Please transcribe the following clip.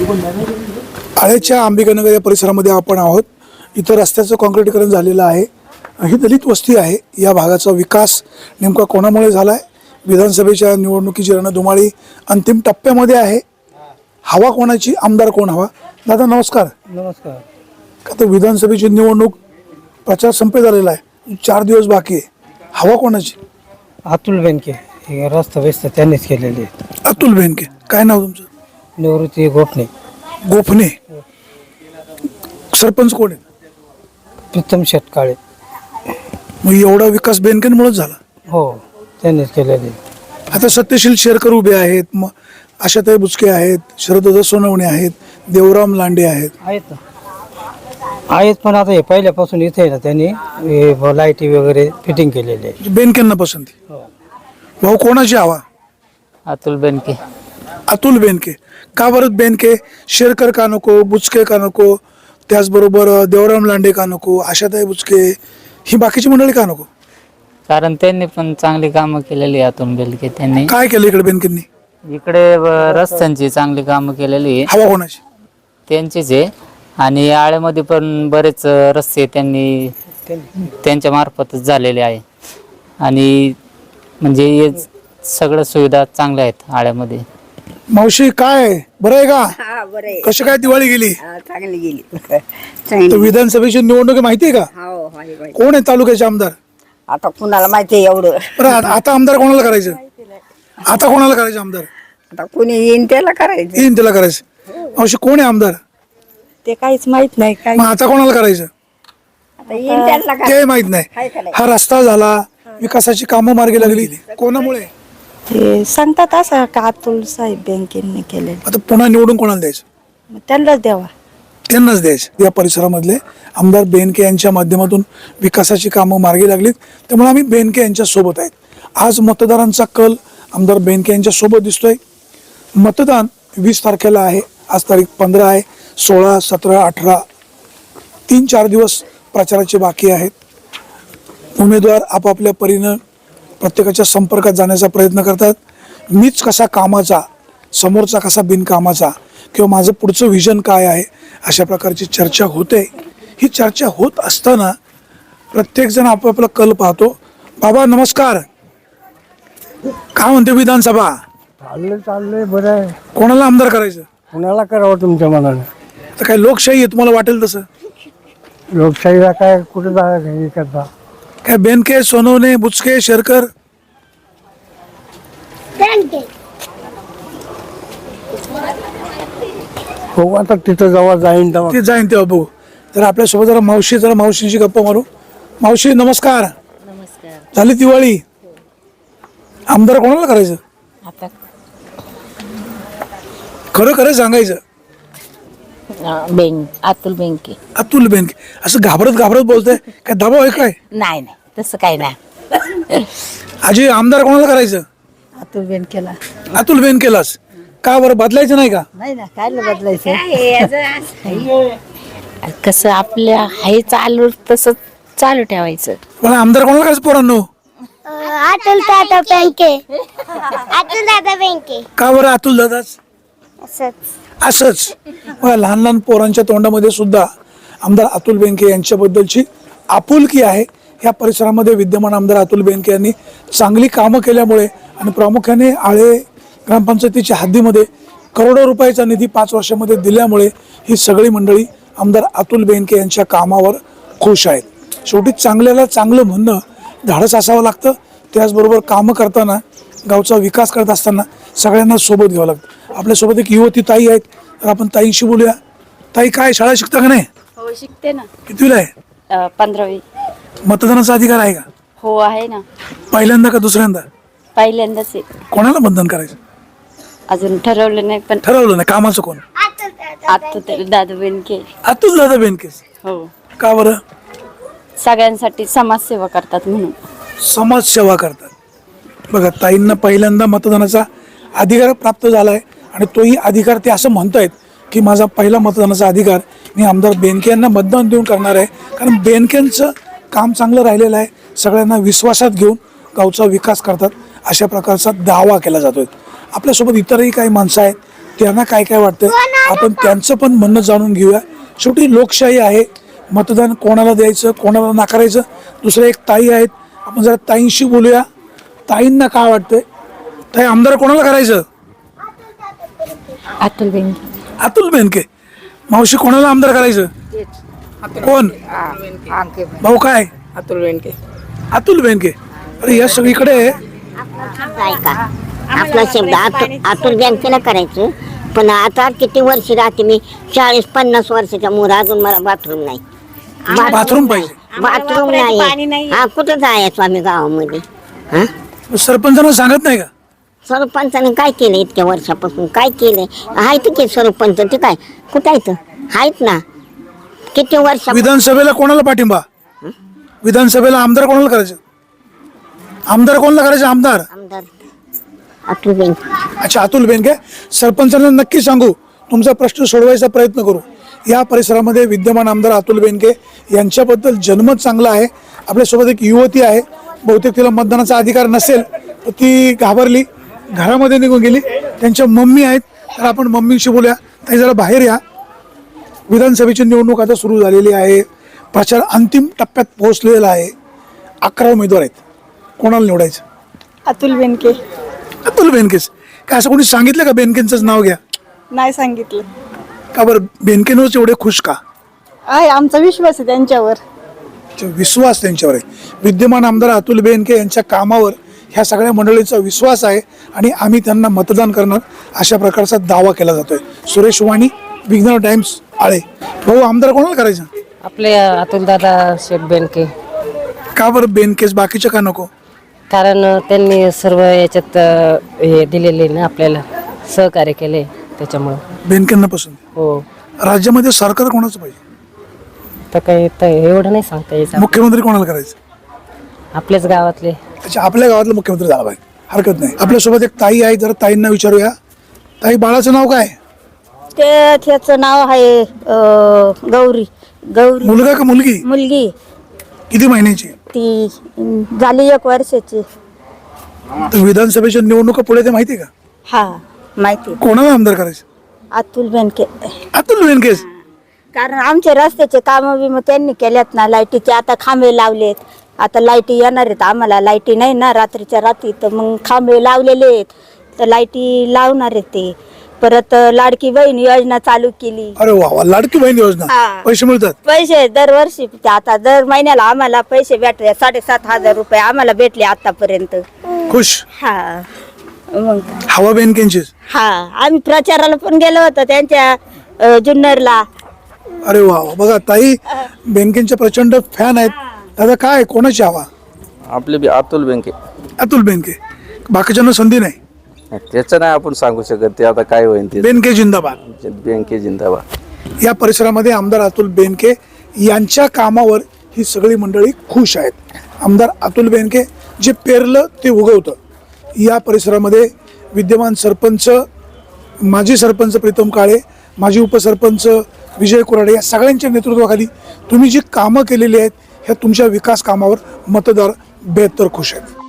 आळेच्या अंबिकानगर या परिसरामध्ये आपण आहोत. इथं रस्त्याचं काँक्रिटीकरण झालेलं आहे. ही दलित वस्ती आहे. या भागाचा विकास नेमका कोणामुळे झाला आहे विधानसभेच्या निवडणुकीची रणधुमाळी अंतिम टप्प्यामध्ये आहे. हवा कोणाची? आमदार कोण हवा? दादा नमस्कार. नमस्कार. का तर विधानसभेची निवडणूक प्रचार संपेत आलेला आहे. चार दिवस बाकी आहे. हवा कोणाची? अतुल बेनके. रस्ता व्यस्त त्यांनीच केलेले अतुल बेनके. काय नाव तुमचं? निवृत्ती गोपणे गोफणे सरपंच कोण आहे प्रीतम शेटकाळे मग एवढा विकास बेनकेंमुळेच झाला. हो त्यांनीच केलेले. आता सत्यशील शेरकर उभे आहेत मग आशाताई बुचके आहेत शरददा सोनवणे आहेत देवराम लांडे आहेत. आहेत. ना आहेत पण आता हे पहिल्यापासून इथे आहे ना त्यांनी हे लाईटी वगैरे फिटिंग केलेली आहे. बेनकेंना पसंती. हो. भाऊ कोणाची हवा? अतुल बेनके. अतुल बेनके. का बरं बेनके? शेरकर का नको? बुचके का नको? त्याचबरोबर देवराम लांडे का नको? आशाताई बुचके? ही बाकीची मंडळी का नको? कारण त्यांनी पण चांगली कामं केलेली आहे अतुल बेनके त्यांनी. काय केलं इकडे बेनकेंनी? इकडे रस्त्यांची चांगली कामं केलेली आहे. हवा कोणाची? त्यांचीच आहे. आणि आळ्यामध्ये पण बरेच अ, रस्ते त्यांनी त्यांच्या मार्फतच झालेले आहे. आणि म्हणजे हे सगळ्या सुविधा चांगल्या आहेत आळ्यामध्ये. मावशी काय बरं आहे का? हा बरं आहे. कशी काय दिवाळी गेली? हा, चांगली गेली. तर चांगली विधानसभेची निवडणूक आहे माहिती आहे का? हो हाय. कोण आहे तालुक्याचे आमदार? आता कुणाला माहिती आहे एवढं? बरं आ- आता आमदार कोणाला करायचं? आता कोणाला करायचं आमदार? आता कुणी येईन त्याला करायचं. येईन त्याला करायचं. मावशी कोण आहे आमदार? ते काहीच माहीत नाही काय मग आता कोणाला करायचं? आता येईन त्याला ते माहीत नाही. करायचं हा रस्ता झाला विकासाची कामं मार्गी लागली. कोणामुळे? ते सांगतात असं का अतुल साहेब बँकेने केले आता पुन्हा निवडून कोणाला द्यायचं? मग त्यांनाच द्यावा. त्यांनाच द्यायचं. या परिसरामधले आमदार बेनके यांच्या माध्यमातून विकासाची कामं मार्गी लागलीत. त्यामुळे आम्ही बेनके यांच्या सोबत आहेत. आज मतदारांचा कल आमदार बेनके यांच्या सोबत दिसतोय. मतदान वीस तारखेला आहे. आज तारीख पंधरा आहे. सोळा सतरा अठरा तीन चार दिवस प्रचाराचे बाकी आहेत. उमेदवार आपापल्या परीनं प्रत्येकाच्या संपर्कात जाण्याचा प्रयत्न करतात. मीच कसा कामाचा समोरचा कसा बिनकामाचा किंवा माझं पुढचं व्हिजन काय आहे अशा प्रकारची चर्चा होते. ही चर्चा होत असताना प्रत्येकजण आपापला कल पाहतो. बाबा नमस्कार. काय म्हणते विधानसभा? चाललंय चाललंय बरं आहे. कोणाला आमदार करायचं? कुणाला करावं तुमच्या मनानं? तर काय लोकशाही आहे तुम्हाला वाटेल तसं? लोकशाहीला काय कुठे जा हे करता बेनके सोनवणे बुचके शेरकर। हो आता तिथं जेव्हा जाईन तेव्हा. ते जाईन तेव्हा बघू. तर आपल्यासोबत जरा मावशी जरा मावशींची गप्पा मारू. मावशी नमस्कार. झाली दिवाळी. आमदार कोणाला करायचं? आता खरं खरं सांगायचं. बँक अतुल बँके अतुल बेनके. असं घाबरत घाबरत बोलतंय. काय दबाव आहे काय? नाही नाही. तसं काही नाही. आजी आमदार कोणाला करायचं? अतुल बँकेला अतुल बेनकेलाच. का बरं बदलायचं नाही का? नाही ना काय बदलायचं कसं आपल्या हाय चालू तसं चालू ठेवायचं. पण आमदार कोणाला करायचं पोरांनो? अतुल दादा बँके अतुल दादा बँके का बरं अतुल दादाच? असंच. लहान लहान पोरांच्या तोंडामध्ये सुद्धा आमदार अतुल बेनके यांच्याबद्दलची आपुलकी आहे. या परिसरामध्ये विद्यमान आमदार अतुल बेनके यांनी चांगली कामं केल्यामुळे आणि प्रामुख्याने आळे ग्रामपंचायतीच्या हद्दीमध्ये करोडो रुपयाचा निधी पाच वर्षामध्ये दिल्यामुळे ही सगळी मंडळी आमदार अतुल बेनके यांच्या कामावर खुश आहेत. शेवटी चांगल्याला चांगलं म्हणणं धाडस असावं लागतं. त्याचबरोबर कामं करताना गावचा विकास करत असताना सगळ्यांना सोबत घ्यावं लागतं. आपल्यासोबत एक युवती ताई आहेत. तर आपण ताईंशी बोलूया. ताई काय शाळा शिकता का नाही? हो शिकते ना. कितवीला आहे? पंधरावी. मतदानाचा अधिकार आहे का? हो आहे ना. पहिल्यांदा का दुसऱ्यांदा? पहिल्यांदाच आहे. कोणाला मतदान करायचं? अजून ठरवलं नाही पण ठरवलं नाही. कामाचं कोण? आता तरी दादा बेनके. अतुल दादा बेनकेस हो. का बरं? सगळ्यांसाठी समाजसेवा करतात म्हणून. समाजसेवा करतात. बघा ताईंना पहिल्यांदा मतदानाचा अधिकार प्राप्त झाला आहे आणि तोही अधिकार ते असं म्हणतायत की माझा पहिला मतदानाचा अधिकार मी आमदार बेनके यांना मतदान देऊन करणार आहे. कारण बेनकेंचं काम चांगलं राहिलेलं आहे. सगळ्यांना विश्वासात घेऊन गावचा विकास करतात. अशा प्रकारचा दावा केला जातोय. आपल्यासोबत इतरही काही माणसं आहेत. त्यांना काय काय वाटतंय? आपण त्यांचं पण म्हणणं जाणून घेऊया. शेवटी लोकशाही आहे. मतदान कोणाला द्यायचं कोणाला नाकारायचं? दुसरे एक ताई आहेत. आपण जरा ताईंशी बोलूया. ताईंना काय वाटतंय? ताई आमदार कोणाला करायचं? अतुल बेनके. अतुल बेनके. मावशी कोणाला आमदार करायचं? कोण? भाऊ. काय? अतुल बेनके अतुल बेनके अरे या सगळीकडे ऐका. आपला शब्द अतुल अतुल बँकेला करायचं. पण आता किती वर्ष राहते मी? चाळीस पन्नास वर्षाच्या मुलं अजून मला बाथरूम नाही. बाथरूम पाहिजे. बाथरूम नाही हा कुठं जायचं आम्ही गावामध्ये? हा? सरपंचांना सांगत नाही का? सरपंचाने काय केलं इतक्या वर्षापासून? काय केलंय? आहेत की सरपंच ते काय? कुठं आहेत आहेत ना. किती वर्ष? विधानसभेला कोणाला पाठिंबा? विधानसभेला आमदार कोणाला करायचं? आमदार कोणाला करायचं? आमदार. आमदार. अतुल बँक अच्छा अतुल बेनके सरपंचांना नक्की सांगू. तुमचा प्रश्न सोडवायचा प्रयत्न करू. या परिसरामध्ये विद्यमान आमदार अतुल बेनके यांच्याबद्दल जन्मच चांगला आहे. आपल्यासोबत एक युवती आहे. बहुतेक तिला मतदानाचा अधिकार नसेल तर ती घाबरली. घरामध्ये निघून गेली. त्यांच्या मम्मी आहेत. तर आपण मम्मीशी बोलूया. ताई जरा बाहेर या. विधानसभेची निवडणूक आता सुरू झालेली आहे. प्रचार अंतिम टप्प्यात पोहोचलेला आहे. अकरा उमेदवार आहेत. कोणाला निवडायचं? अतुल बेनके. अतुल बेनकेच. काय असं कोणी सांगितलं का बेनकेंचंच नाव घ्या? नाही सांगितलं. का बरं? बेनकेंवरच एवढे खुश का? आहे आमचा विश्वास आहे त्यांच्यावर. जे विश्वास त्यांच्यावर आहे. विद्यमान आमदार अतुल बेनके यांच्या कामावर ह्या सगळ्या मंडळींचा विश्वास आहे आणि आम्ही त्यांना मतदान करणार अशा प्रकारचा दावा केला जातोय. सुरेश वाणी विघ्नर टाइम्स. आळे भाऊ आमदार कोणाला करायचं? आपले अतुल दादा शेठ बेनके. का बरं बेनकेस? बाकीचे का नको? कारण त्यांनी सर्व याच्यात अ, हे दिलेले ना आपल्याला सहकार्य केले त्याच्यामुळं. बेनकेंना पसंत हो. राज्यामध्ये सरकार कोणाचं पाहिजे? तर काही तर एवढं नाही सांगता यायचं मुख्यमंत्री कोणाला करायचं? आपल्याच गावातले. त्याच्या आपल्या गावातला मुख्यमंत्री झाला पाहिजे. हरकत नाही. आपल्यासोबत एक ताई आहे जरा ताईंना विचारूया. ताई बाळाचं नाव काय? ते त्याचं नाव आहे अं, गौरी. गौरी. मुलगा का मुलगी? मुलगी. किती महिन्याची? ती अं, झाली एक वर्षाची. तर विधानसभेच्या निवडणुका पुढे ते माहिती आहे का? हा माहिती. कोणाला आमदार करायचं? अतुल बेनके. अतुल बेनकेस कारण आमचे रस्त्याचे कामं बी मग त्यांनी केल्यात ना लाईटीचे आता खांबे लावलेत. आता लाईटी येणार आहेत आम्हाला लाईटी नाही ना रात्रीच्या रात्री तर मग खांबे लावलेले आहेत. तर लाईटी लावणार आहेत ते. परत लाडकी बहीण योजना चालू केली. अरे वा वा लाडकी बहीण योजना. हा. पैसे मिळतात? पैसे दरवर्षी ते आता दर महिन्याला आम्हाला पैसे भेटले साडेसात हजार रुपये आम्हाला भेटले आतापर्यंत. खुश? हा. मग? हवा बेनकेंचीच हा आम्ही प्रचाराला पण गेलो होतो त्यांच्या अं, जुन्नरला. अरे वा वा. बघा ताई बेनकेंचे प्रचंड फॅन आहेत. दादा काय कोणाची हवा? आपले बी अतुल बँके. अतुल बेनके बाकीच्यांना संधी नाही. त्याचं नाही आपण सांगू शकत ते आता काय होईल ते. बेनके जिंदाबाद. बँके जिंदाबाद. या परिसरामध्ये आमदार अतुल बेनके यांच्या कामावर ही सगळी मंडळी खुश आहेत. आमदार अतुल बेनके जे पेरलं ते उगवतं. या परिसरामध्ये विद्यमान सरपंच माजी सरपंच प्रीतम काळे माजी उपसरपंच विजय कुराडे या सगळ्यांच्या नेतृत्वाखाली तुम्ही जी कामं केलेली आहेत ह्या तुमच्या विकास कामावर मतदार बेहतर खुश आहेत.